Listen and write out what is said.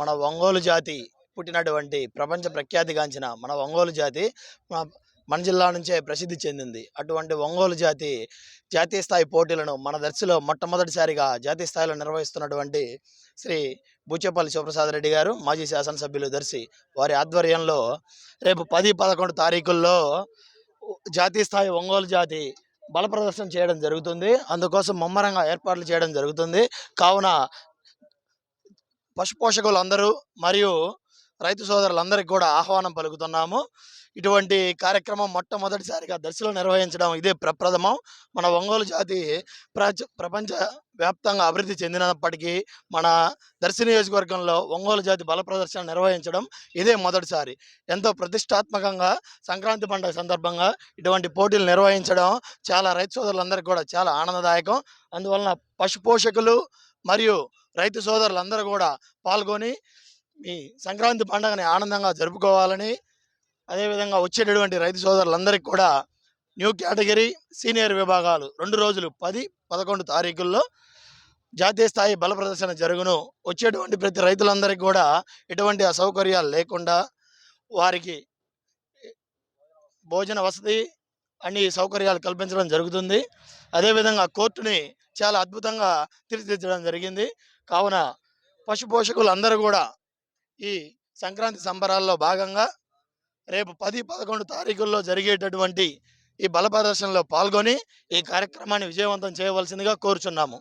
మన ఒంగోలు జాతి పుట్టినటువంటి ప్రపంచ ప్రఖ్యాతిగాంచిన మన ఒంగోలు జాతి మన జిల్లా నుంచే ప్రసిద్ధి చెందింది. అటువంటి ఒంగోలు జాతి జాతీయ స్థాయి పోటీలను మన దర్శిలో మొట్టమొదటిసారిగా జాతీయ స్థాయిలో నిర్వహిస్తున్నటువంటి శ్రీ బూచేపల్లి శివప్రసాద్ రెడ్డి గారు మాజీ శాసనసభ్యులు దర్శి వారి ఆధ్వర్యంలో రేపు పది పదకొండు తారీఖుల్లో జాతీయ స్థాయి ఒంగోలు జాతి బల ప్రదర్శన చేయడం జరుగుతుంది. అందుకోసం ముమ్మరంగా ఏర్పాట్లు చేయడం జరుగుతుంది. కావున పశు పోషకులందరూ మరియు రైతు సోదరులందరికీ కూడా ఆహ్వానం పలుకుతున్నాము. ఇటువంటి కార్యక్రమం మొట్టమొదటిసారిగా దర్శిలో నిర్వహించడం ఇదే ప్రప్రథమం. మన ఒంగోలు జాతి ప్రచ ప్రపంచ వ్యాప్తంగా అభివృద్ధి చెందినప్పటికీ మన దర్శి నియోజకవర్గంలో ఒంగోలు జాతి బల ప్రదర్శన నిర్వహించడం ఇదే మొదటిసారి. ఎంతో ప్రతిష్టాత్మకంగా సంక్రాంతి పండుగ సందర్భంగా ఇటువంటి పోటీలు నిర్వహించడం చాలా రైతు సోదరులందరికీ కూడా చాలా ఆనందదాయకం. అందువలన పశు పోషకులు మరియు రైతు సోదరులందరూ కూడా పాల్గొని మీ సంక్రాంతి పండుగని ఆనందంగా జరుపుకోవాలని అదేవిధంగా వచ్చేటటువంటి రైతు సోదరులందరికీ కూడా న్యూ కేటగిరీ సీనియర్ విభాగాలు రెండు రోజులు పది పదకొండు తారీఖుల్లో జాతీయ స్థాయి బల ప్రదర్శన జరుగును. వచ్చేటువంటి ప్రతి రైతులందరికీ కూడా ఎటువంటి అసౌకర్యాలు లేకుండా వారికి భోజన వసతి అన్ని సౌకర్యాలు కల్పించడం జరుగుతుంది. అదేవిధంగా కోర్టుని చాలా అద్భుతంగా తీర్చిదిద్దడం జరిగింది. కావున పశు పోషకులందరూ కూడా ఈ సంక్రాంతి సంబరాల్లో భాగంగా రేపు పది పదకొండు తారీఖుల్లో జరిగేటటువంటి ఈ బల ప్రదర్శనలో పాల్గొని ఈ కార్యక్రమాన్ని విజయవంతం చేయవలసిందిగా కోరుచున్నాము.